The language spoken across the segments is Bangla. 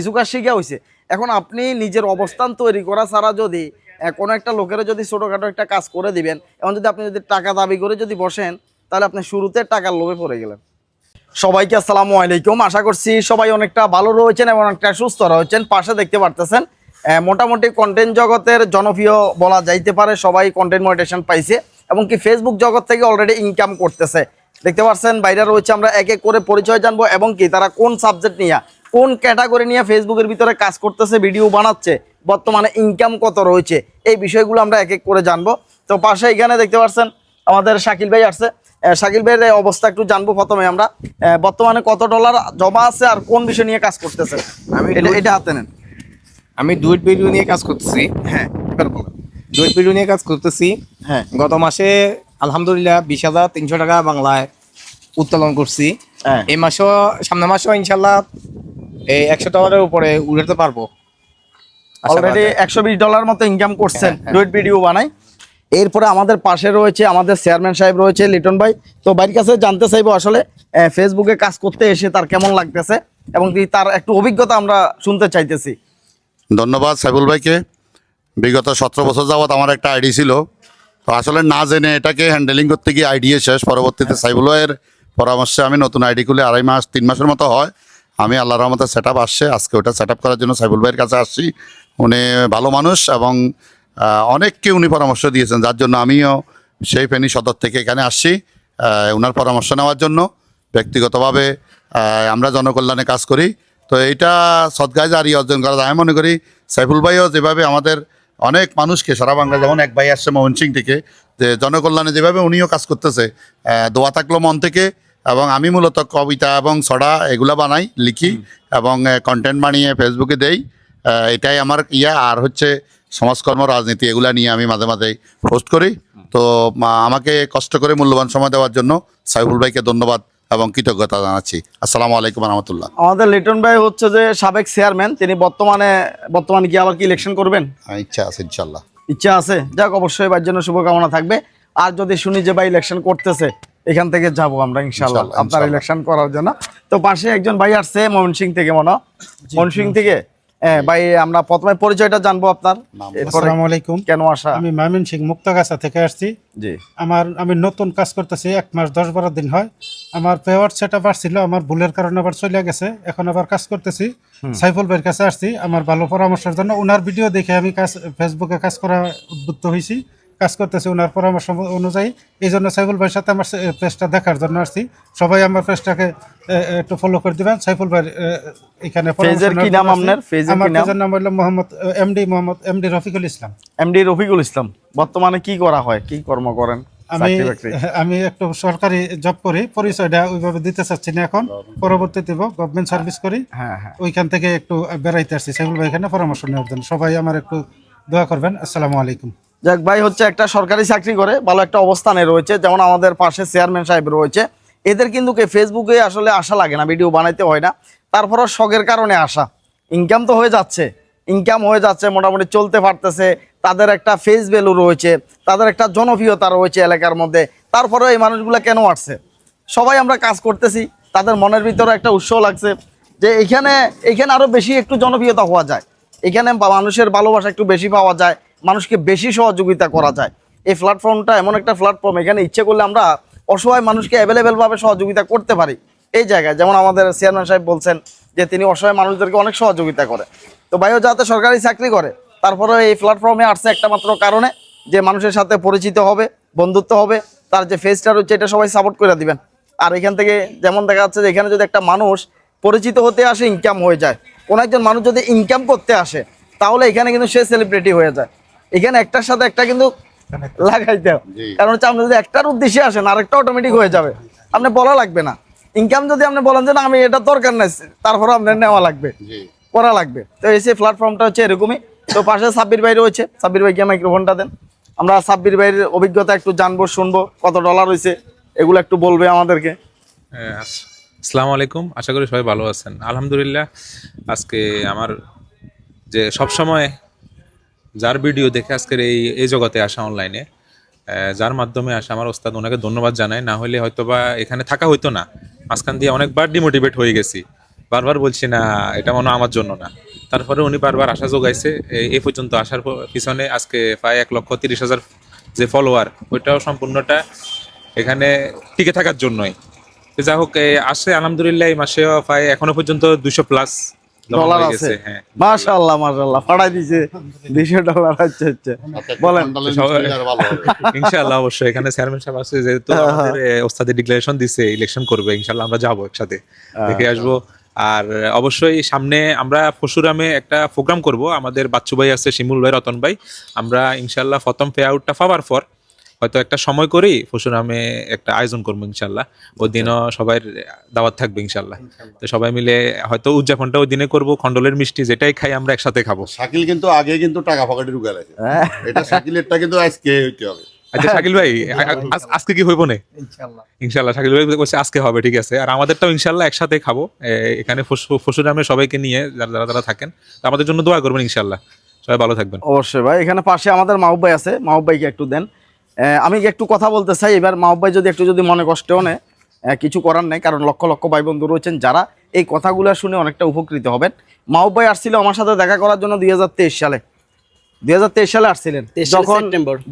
কিছু কাজ শিখা হয়েছে এখন আপনি নিজের অবস্থান তৈরি করা ছাড়া যদি কোনো একটা লোকের যদি ছোটোখাটো একটা কাজ করে দিবেন এবং যদি আপনি যদি টাকা দাবি করে যদি বসেন, তাহলে আপনি শুরুতে টাকার লোভে পড়ে গেলেন। সবাইকে আসসালামু আলাইকুম। আশা করছি সবাই অনেকটা ভালো রয়েছেন এবং অনেকটা সুস্থ রয়েছেন, পাশে দেখতে পারতেছেন। মোটামুটি কন্টেন্ট জগতের জনপ্রিয় বলা যাইতে পারে, সবাই কন্টেন্ট মনিটেশন পাইছে এবং কি ফেসবুক জগৎ থেকে অলরেডি ইনকাম করতেছে। দেখতে পাচ্ছেন বাইরে রয়েছে আমরা এক এক করে পরিচয় জানব এবং কি তারা কোন সাবজেক্ট নিয়ে কোন ক্যাটাগরি নিয়ে ফেসবুকের ভিতরে কাজ করতেছে ভিডিও বানাচ্ছে বর্তমানে ইনকাম কত রয়েছে এই বিষয়গুলো আমরা এক এক করে জানব। তো পাশে এখানে দেখতে পাচ্ছেন আমাদের শাকিল ভাই আসছে। শাকিল ভাইয়ের এই অবস্থা একটু জানব প্রথমে আমরা। বর্তমানে কত ডলার জমা আছে আর কোন বিষয় নিয়ে কাজ করতেছে? আমি এটা হাতে নেন। আমি ডুয়েট ভিডিও নিয়ে কাজ করতেছি। হ্যাঁ ডুয়েট ভিডিও নিয়ে কাজ করতেছি। হ্যাঁ। গত মাসে আলহামদুলিল্লাহ বিশ হাজার তিনশো টাকা বাংলায় উত্তোলন করছি। হ্যাঁ। এই মাসও সামনের মাসও ইনশাল্লাহ এই একশো ডলারের উপরে উঠাতে পারব। অলরেডি একশো বিশ ডলার মতো ইনকাম করছেন। হ্যাঁ, হ্যাঁ। ডুয়েট ভিডিও বানাই। এরপরে আমাদের পাশে রয়েছে আমাদের চেয়ারম্যান সাহেব রয়েছে লিটন ভাই। তো বাড়ির কাছে জানতে চাইব আসলে ফেসবুকে কাজ করতে এসে তার কেমন লাগতেছে এবং কি তার একটু অভিজ্ঞতা আমরা শুনতে চাইতেছি। ধন্যবাদ সাইবুল ভাইকে। বিগত সতেরো বছর যাবৎ আমার একটা আইডি ছিল। তো আসলে না জেনে এটাকে হ্যান্ডেলিং করতে গিয়ে আইডিয়ে শেষ। পরবর্তীতে সাইবুল ভাইয়ের পরামর্শে আমি নতুন আইডি খুলে আড়াই মাস তিন মাসের মতো হয়। আমি আল্লাহ রহমতে সেট আপ আসছে। আজকে ওটা সেট আপ করার জন্য সাইবুল ভাইয়ের কাছে আসছি। উনি ভালো মানুষ এবং অনেককে উনি পরামর্শ দিয়েছেন। যার জন্য আমিও সেই ফেনী সদর থেকে এখানে আসছি ওনার পরামর্শ নেওয়ার জন্য। ব্যক্তিগতভাবে আমরা জনকল্যাণে কাজ করি। তো এইটা সৎগায় জারি অর্জন করা যায় আমি মনে করি সাইফুল ভাইও যেভাবে আমাদের অনেক মানুষকে, সারা বাংলা যেমন এক ভাই আসছে মোহন সিং থেকে, যে জনকল্যাণে যেভাবে উনিও কাজ করতেছে দোয়া থাকল মন থেকে। এবং আমি মূলত কবিতা এবং ছড়া এগুলা বানাই লিখি এবং কন্টেন্ট বানিয়ে ফেসবুকে দেই। এটাই আমার ইয়া। আর হচ্ছে সমাজকর্ম রাজনীতি এগুলা নিয়ে আমি মাঝে মাঝে পোস্ট করি। তো আমাকে কষ্ট করে মূল্যবান সময় দেওয়ার জন্য সাইফুল ভাইকে ধন্যবাদ এবং কৃতজ্ঞতা জানাচ্ছি। আসসালামু আলাইকুম রহমতুল্লাহ। আমাদের লিটন ভাই হচ্ছে যে সাবেক চেয়ারম্যান তিনি বর্তমানে বর্তমানে কি আবার কি ইলেকশন করবেন? ইচ্ছা আছে ইনশাল্লাহ ইচ্ছা আছে? যাক অবশ্যই ভাইয়ের জন্য শুভকামনা থাকবে। আর যদি শুনি যে ভাই ইলেকশন করতেছে এখান থেকে যাব আমরা ইনশাল্লাহ আপনার ইলেকশন করার জন্য। তো পাশে একজন ভাই আসছে ময়মন সিং থেকে মনে। হয়। ময়মন সিং থেকে? হ্যাঁ ভাই আমরা প্রথমে পরিচয়টা জানব আপনার। আসসালামু আলাইকুম। কেন আসা? আমি মামিন সিং মুক্তাগাছা থেকে আসছি। জি। আমার আমি নতুন কাজ করতেছি এক মাস দশ বারো দিন হয়। আমার পেওয়ার সেট আপ আসছিল আমার ভুলের কারণে আবার চলে গেছে। এখন আবার কাজ করতেছি। সাইফুল ভাইয়ের কাছে আসছি। আমার ভালো পরামর্শের জন্য ওনার ভিডিও দেখে আমি কাজ ফেসবুকে কাজ করা উদ্বুদ্ধ হয়েছি কাজ করতেছি ওনার পরামর্শ অনুযায়ী। এই জন্য সাইফুল ভাইয়ের সাথে আমার পেজটা দেখার জন্য আসছি। সবাই আমার পেজটাকে একটু ফলো করে দিবেন। সাইফুল ভাই এখানে পেজের কি নাম আপনার? পেজের কি আমার নাম? নাম হলো Mohammad MD Mohammad MD Rafiqul Islam. MD Rafiqul Islam. বর্তমানে কি করা হয়? কি কর্ম করেন? আমি আমি একটু সরকারি জব করি। পরিচয়টা ওইভাবে দিতে চাচ্ছি না এখন। পরবর্তী দিব গভর্নমেন্ট সার্ভিস করি। হ্যাঁ হ্যাঁ। ওইখান থেকে একটু বেড়াইতে আসছি। সেগুলো ভাই এখানে পরামর্শ নেওয়ার জন্য। সবাই আমার একটু দোয়া করবেন। আসসালামু আলাইকুম। যাক, ভাই হচ্ছে একটা সরকারি চাকরি করে, ভালো একটা অবস্থানে রয়েছে। যেমন আমাদের পাশে চেয়ারম্যান সাহেব রয়েছে। এদের কিন্তু কে ফেসবুকে আসলে আশা লাগে না, ভিডিও বানাইতে হয় না। তারপরও শখের কারণে আসা ইনকাম তো হয়ে যাচ্ছে। ইনকাম হয়ে যাচ্ছে, মোটামুটি চলতে পারতেছে। তাদের একটা ফেস ভ্যালু রয়েছে, তাদের একটা জনপ্রিয়তা রয়েছে এলাকার মধ্যে। তারপরেও এই মানুষগুলো কেন আসছে? সবাই আমরা কাজ করতেছি, তাদের মনের ভিতরে একটা উৎসাহ লাগছে যে এখানে এখানে আরও বেশি একটু জনপ্রিয়তা হওয়া যায়। এখানে মানুষের ভালোবাসা একটু বেশি পাওয়া যায়। মানুষকে বেশি সহযোগিতা করা যায়। এই প্ল্যাটফর্মটা এমন একটা প্ল্যাটফর্ম এখানে ইচ্ছে করলে আমরা অসহায় মানুষকে অ্যাভেলেবেলভাবে সহযোগিতা করতে পারি। এই জায়গায় যেমন আমাদের চেয়ারম্যান সাহেব বলছেন যে তিনি অসহায় মানুষদেরকে অনেক সহযোগিতা করে। তো ভাইও যাতে সরকারি চাকরি করে তারপরে এই প্ল্যাটফর্মে আসছে একটা মাত্র কারণে যে মানুষের সাথে পরিচিত হবে বন্ধুত্ব হবে তার যে ফেসটা রয়েছে এটা সবাই সাপোর্ট করে দিবেন। আর এখান থেকে যেমন দেখা যাচ্ছে যে এখানে যদি একটা মানুষ পরিচিত হতে আসে ইনকাম হয়ে যায়। কোনো একজন মানুষ যদি ইনকাম করতে আসে তাহলে এখানে কিন্তু সে সেলিব্রিটি হয়ে যায়। এখানে একটার সাথে একটা কিন্তু লাগাইতে হবে। কারণ হচ্ছে আপনি যদি একটার উদ্দেশ্যে আসেন আরেকটা অটোমেটিক হয়ে যাবে। আপনি বলা লাগবে না। ইনকাম যদি আপনি বলেন যে না আমি এটা দরকার নাই তারপরে আপনার নেওয়া লাগবে করা লাগবে। তো এই যে প্ল্যাটফর্মটা হচ্ছে এরকমই। তো পাশে সাব্বির ভাই রয়েছে। সাব্বির ভাইকে মাইক্রোফোনটা দেন। আমরা সাব্বির ভাইয়ের অভিজ্ঞতা একটু জানব শুনব কত ডলার হয়েছে এগুলো একটু বলবে আমাদেরকে। হ্যাঁ, আসসালামু আলাইকুম। আশা করি সবাই ভালো আছেন। আলহামদুলিল্লাহ আজকে আমার যে সব সময় যার ভিডিও দেখে আজকের এই এই জগতে আসা অনলাইনে যার মাধ্যমে আসা আমার ওস্তাদ, ওনাকে ধন্যবাদ জানাই। না হলে হয়তো বা এখানে থাকা হইতো না। মাঝখান দিয়ে অনেকবার ডিমোটিভেট হয়ে গেছি। বারবার বলছি, না, এটা মনে আমার জন্য না। তারপরে উনি বারবার আশা যোগাইছে। এ- পর্যন্ত আসার পিছনে আজকে প্রায় এক লক্ষ তিরিশ হাজার যে ফলোয়ার ওইটাও সম্পূর্ণটা এখানে টিকে থাকার জন্যই। যাই হোক আসে আলহামদুলিল্লাহ, এই মাসেও প্রায় এখনও পর্যন্ত দুশো প্লাস ডলার আছে। হ্যাঁ মাশাআল্লাহ মাশাআল্লাহ ফাড়াই দিছে দুইশো ডলার আচ্ছা আচ্ছা বলেন। ইনশাআল্লাহ অবশ্যই। এখানে চেয়ারম্যান সাহেব আছে যেহেতু হ্যাঁ, আমাদের ওস্তাদের ডিক্লারেশন দিছে ইলেকশন করবে ইনশাআল্লাহ আমরা যাব একসাথে। হ্যাঁ, দেখে আসব। আর অবশ্যই সামনে আমরা পরশুরামে একটা প্রোগ্রাম করব। আমাদের বাচ্চু ভাই আছে শিমুল ভাই রতন ভাই। আমরা ইনশাআল্লাহ প্রথম পে আউটটা পাওয়ার পর হয়তো একটা সময় করেই পরশুরামে একটা আয়োজন করব ইনশাল্লাহ। ওই দিনও সবাই দাওয়াত থাকবে ইনশাল্লাহ। তো সবাই মিলে হয়তো উদযাপনটা ওই দিনে করব খন্ডলের মিষ্টি যেটাই খাই আমরা একসাথে খাব। শাকিল কিন্তু আগে কিন্তু টাকা পকেটে ঢুকে হ্যাঁ। এটা শাকিলেরটা কিন্তু আজকে হইতে হবে। আচ্ছা শাকিল ভাই আজকে কি হইব না? ইনশাল্লাহ। শাকিল ভাই বলছে আজকে হবে ঠিক আছে। আর আমাদেরটাও ইনশাল্লাহ একসাথে খাব। এখানে ফসুরামে সবাইকে নিয়ে যারা যারা যারা থাকেন তো আমাদের জন্য দোয়া করবেন ইনশাল্লাহ। সবাই ভালো থাকবেন। অবশ্যই ভাই এখানে পাশে আমাদের মাহবুব ভাই আছে। মাহবুব ভাইকে একটু দেন। আমি একটু কথা বলতে চাই। এবার মাহবুব ভাই যদি একটু যদি মনে কষ্টও নেয় কিছু করার নেই কারণ লক্ষ লক্ষ ভাই বন্ধু রয়েছেন যারা এই কথাগুলো শুনে অনেকটা উপকৃত হবেন। মাহবুব ভাই আসছিল আমার সাথে দেখা করার জন্য দুই হাজার তেইশ সালে। দুই হাজার তেইশ সালে আসছিলেন। 23 সালে যখন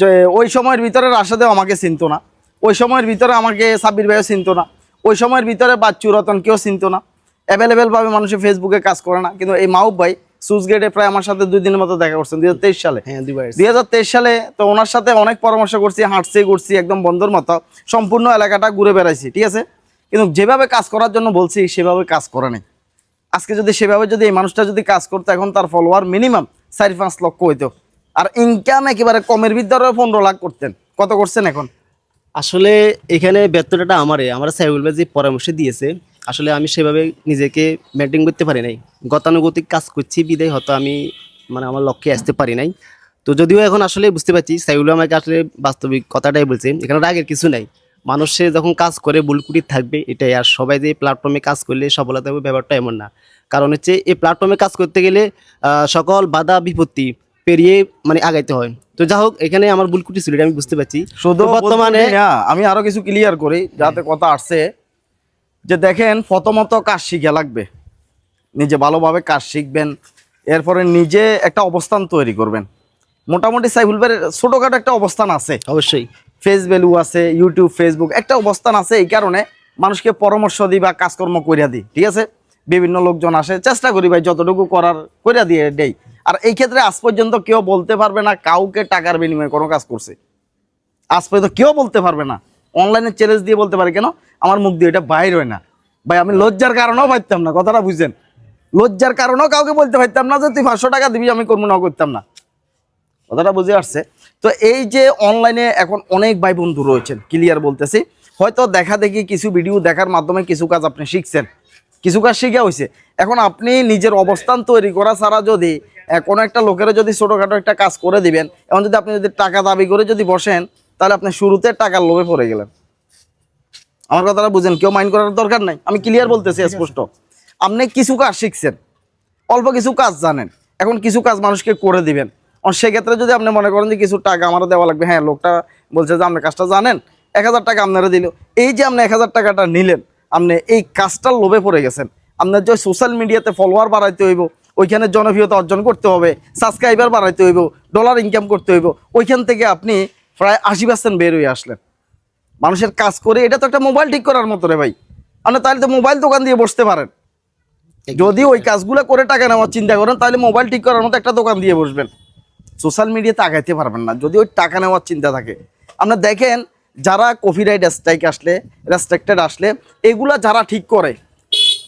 যে ওই সময়ের ভিতরে রাশেদেও আমাকে চিনতো না। ওই সময়ের ভিতরে আমাকে সাব্বির ভাইও চিনতো না। ওই সময়ের ভিতরে বাচ্চু রতন কেউ চিনতো না। অ্যাভেলেবেলভাবে মানুষের ফেসবুকে কাজ করে না। কিন্তু এই মাহবুব ভাই সুজ গেটে প্রায় আমার সাথে দুই দিনের মতো দেখা করছেন দুই হাজার তেইশ সালে। হ্যাঁ দুই হাজার তেইশ সালে তো ওনার সাথে অনেক পরামর্শ করছি হাঁটছি ঘুরছি একদম বন্ধুর মতো। সম্পূর্ণ এলাকাটা ঘুরে বেড়াইছি ঠিক আছে? কিন্তু যেভাবে কাজ করার জন্য বলছি সেভাবে কাজ করে নাই। আজকে যদি সেভাবে যদি এই মানুষটা যদি কাজ করতো এখন তার ফলোয়ার মিনিমাম চার পাঁচ লক্ষ হইতো। আর ইনকাম একেবারে কমের ভিতরে পনেরো লাখ করতেন। কত করছেন এখন? আসলে এখানে ব্যর্থতাটা আমারই। আমার সাইবুল ভাই যে পরামর্শ দিয়েছে আসলে আমি সেভাবে নিজেকে মেনটেন করতে পারি নাই। গতানুগতিক কাজ করছি বিদায় হয়তো আমি মানে আমার লক্ষ্যে আসতে পারি নাই। তো যদিও এখন আসলে বুঝতে পারছি সাইবুল আমাকে আসলে বাস্তবিক কথাটাই বলছে এখানে রাগের কিছু নাই। মানুষে যখন কাজ করে বুলকুটি থাকবে এটাই। আর সবাই যে প্ল্যাটফর্মে কাজ করলে সফলতা হবে ব্যাপারটা এমন না। কারণ হচ্ছে এই প্ল্যাটফর্মে কাজ করতে গেলে সকল বাধা বিপত্তি পেরিয়ে মানে আগাইতে হয়। তো যা হোক এখানে আমার বুলকুটি ছিল এটা আমি বুঝতে পারছি। শুধু বর্তমানে বর্তমানে আমি আরও কিছু ক্লিয়ার করি যাতে কথা আসছে যে দেখেন প্রথমত কাজ শিখে লাগবে। নিজে ভালোভাবে কাজ শিখবেন এরপরে নিজে একটা অবস্থান তৈরি করবেন। মোটামুটি সাইফুল ভাইয়ের ছোটখাটো একটা অবস্থান আছে। অবশ্যই। ফেস ভ্যালু আছে ইউটিউব ফেসবুক একটা অবস্থান আছে এই কারণে মানুষকে পরামর্শ দিই বা কাজকর্ম করিয়া দিই ঠিক আছে? বিভিন্ন লোকজন আসে চেষ্টা করি ভাই যতটুকু করার করিয়া দিয়ে দেই। আর এই ক্ষেত্রে আজ পর্যন্ত কেউ বলতে পারবে না কাউকে টাকার বিনিময়ে কোনো কাজ করছে। আজ পর্যন্ত কেউ বলতে পারবে না। অনলাইনে চ্যালেঞ্জ দিয়ে বলতে পারে, কেন? আমার মুখ দিয়ে এটা বাইর হয় না। ভাই, আমি লজ্জার কারণেও পারতাম না, কথাটা বুঝছেন? লজ্জার কারণেও কাউকে বলতে পারতাম না যে, তুই পাঁচশো টাকা দিবি, আমি করব না করতাম না। কথাটা বুঝে আসছে। তো এই যে অনলাইনে এখন অনেক ভাই বন্ধু রয়েছেন ক্লিয়ার বলতেছি। হয়তো দেখা দেখি কিছু ভিডিও দেখার মাধ্যমে কিছু কাজ আপনি শিখছেন। কিছু কাজ শিখে হয়েছে এখন আপনি নিজের অবস্থান তৈরি করা ছাড়া যদি কোনো একটা লোকের যদি ছোটোখাটো একটা কাজ করে দিবেন, এখন যদি আপনি যদি টাকা দাবি করে যদি বসেন তাহলে আপনি শুরুতে টাকার লোভে পড়ে গেলেন। আমার কথাটা বুঝেন কেউ মাইন্ড করার দরকার নাই। আমি ক্লিয়ার বলতেছি স্পষ্ট। আপনি কিছু কাজ শিখছেন অল্প কিছু কাজ জানেন। এখন কিছু কাজ মানুষকে করে দিবেন। সেক্ষেত্রে যদি আপনি মনে করেন যে কিছু টাকা আমারও দেওয়া লাগবে হ্যাঁ লোকটা বলছে যে আপনি কাজটা জানেন এক হাজার টাকা আপনারা দিল এই যে আপনি এক হাজার টাকাটা নিলেন আপনি এই কাজটার লোভে পড়ে গেছেন। আপনার যে সোশ্যাল মিডিয়াতে ফলোয়ার বাড়াইতে হইব ওইখানে জনপ্রিয়তা অর্জন করতে হবে সাবস্ক্রাইবার বাড়াইতে হইব ডলার ইনকাম করতে হইব ওইখান থেকে আপনি প্রায় আশি পার্সেন্ট বের হয়ে আসলেন। মানুষের কাজ করে এটা তো একটা মোবাইল ঠিক করার মতো রে ভাই। আপনি তাহলে তো মোবাইল দোকান দিয়ে বসতে পারেন। যদি ওই কাজগুলো করে টাকা নেওয়ার চিন্তা করেন তাহলে মোবাইল ঠিক করার মতো একটা দোকান দিয়ে বসবেন। সোশ্যাল মিডিয়াতে আগাইতে পারবেন না। যদি ওই টাকা নেওয়ার চিন্তা থাকে। আপনার দেখেন যারা কপিরাইট স্ট্রাইক আসলে রেস্ট্রিক্টেড আসলে এগুলা যারা ঠিক করে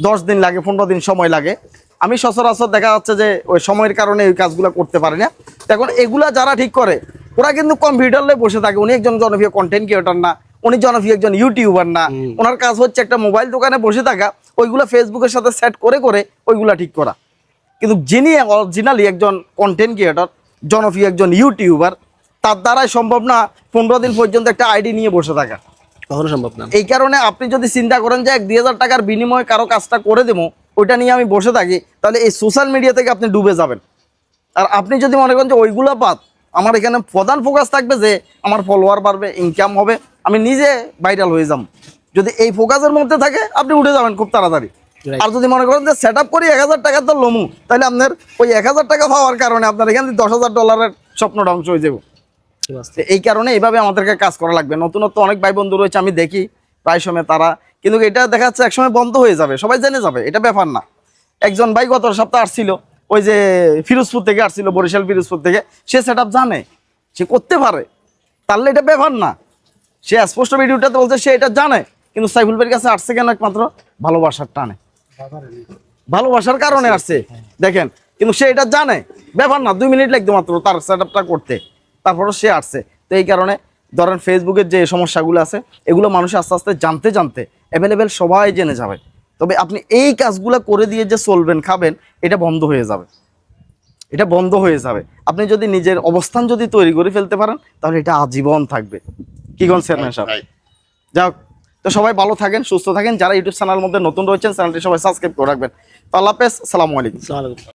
দশ দিন লাগে পনেরো দিন সময় লাগে আমি সচরাচর দেখা যাচ্ছে যে ওই সময়ের কারণে ওই কাজগুলো করতে পারি না। এখন এগুলা যারা ঠিক করে ওরা কিন্তু কম্পিউটারে বসে থাকে। উনি একজন জনপ্রিয় কন্টেন্ট ক্রিয়েটর না উনি জনপ্রিয় একজন ইউটিউবার না। ওনার কাজ হচ্ছে একটা মোবাইল দোকানে বসে থাকা ওইগুলো ফেসবুকের সাথে সেট করে করে ওইগুলা ঠিক করা। কিন্তু যিনি অরিজিনালি একজন কন্টেন্ট ক্রিয়েটর জনপ্রিয় একজন ইউটিউবার তার দ্বারাই সম্ভব না পনেরো দিন পর্যন্ত একটা আইডি নিয়ে বসে থাকা। কখনো সম্ভব না। এই কারণে আপনি যদি চিন্তা করেন যে এক দুই হাজার টাকার বিনিময়ে কারও কাজটা করে দেবো ওইটা নিয়ে আমি বসে থাকি তাহলে এই সোশ্যাল মিডিয়া থেকে আপনি ডুবে যাবেন। আর আপনি যদি মনে করেন যে ওইগুলো বাদ আমার এখানে প্রধান ফোকাস থাকবে যে আমার ফলোয়ার বাড়বে ইনকাম হবে আমি নিজে ভাইরাল হয়ে যাব। যদি এই ফোকাসের মধ্যে থাকে আপনি উঠে যাবেন খুব তাড়াতাড়ি। আর যদি মনে করেন যে সেট আপ করি এক হাজার টাকা তো লমু তাহলে আপনার ওই এক হাজার টাকা পাওয়ার কারণে আপনার এখান থেকে দশ হাজার ডলারের স্বপ্ন ধ্বংস হয়ে যাবে। এই কারণে এইভাবে আমাদেরকে কাজ করা লাগবে। নতুনত্ব অনেক ভাই বন্ধু রয়েছে আমি দেখি প্রায় সময় তারা কিন্তু এটা দেখা যাচ্ছে একসময় বন্ধ হয়ে যাবে সবাই জেনে যাবে এটা ব্যাপার না। একজন ভাই গত সপ্তাহ আসছিল ওই যে ফিরোজপুর থেকে আসছিল, বরিশাল ফিরোজপুর থেকে, সে সেট জানে, সে করতে পারে। তাহলে এটা ব্যাপার না। সে স্পষ্ট ভিডিওটাতে বলছে, সে এটা জানে, কিন্তু সাইফুল ভাইয়ের কাছে আসছে কেন একমাত্র? ভালোবাসার টানে। ভালোবাসার কারণে আসছে, দেখেন। কিন্তু সে এটা জানে ব্যাপার না, দুই মিনিট লাগবে মাত্র তার সেট করতে। তারপরও সে আসছে। তো এই কারণে, ধরেন ফেসবুকের যে সমস্যাগুলো আছে, এগুলো মানুষ আস্তে আস্তে জানতে জানতে অ্যাভেলেবেল সবাই জেনে যাবে। তবে আপনি এই কাজগুলো করে দিয়ে যে চলবেন খাবেন এটা বন্ধ হয়ে যাবে। এটা বন্ধ হয়ে যাবে। আপনি যদি নিজের অবস্থান যদি তৈরি করে ফেলতে পারেন তাহলে এটা আজীবন থাকবে। কি কোন চেয়ারম্যান সাহেব? যাই যাক তো সবাই ভালো থাকেন সুস্থ থাকেন। যারা ইউটিউব চ্যানেল মধ্যে নতুন রয়েছেন চ্যানেলটি সবাই সাবস্ক্রাইব করে রাখবেন। তো আল্লাহ হাফেজ সালামু আসসালামু আলাইকুম।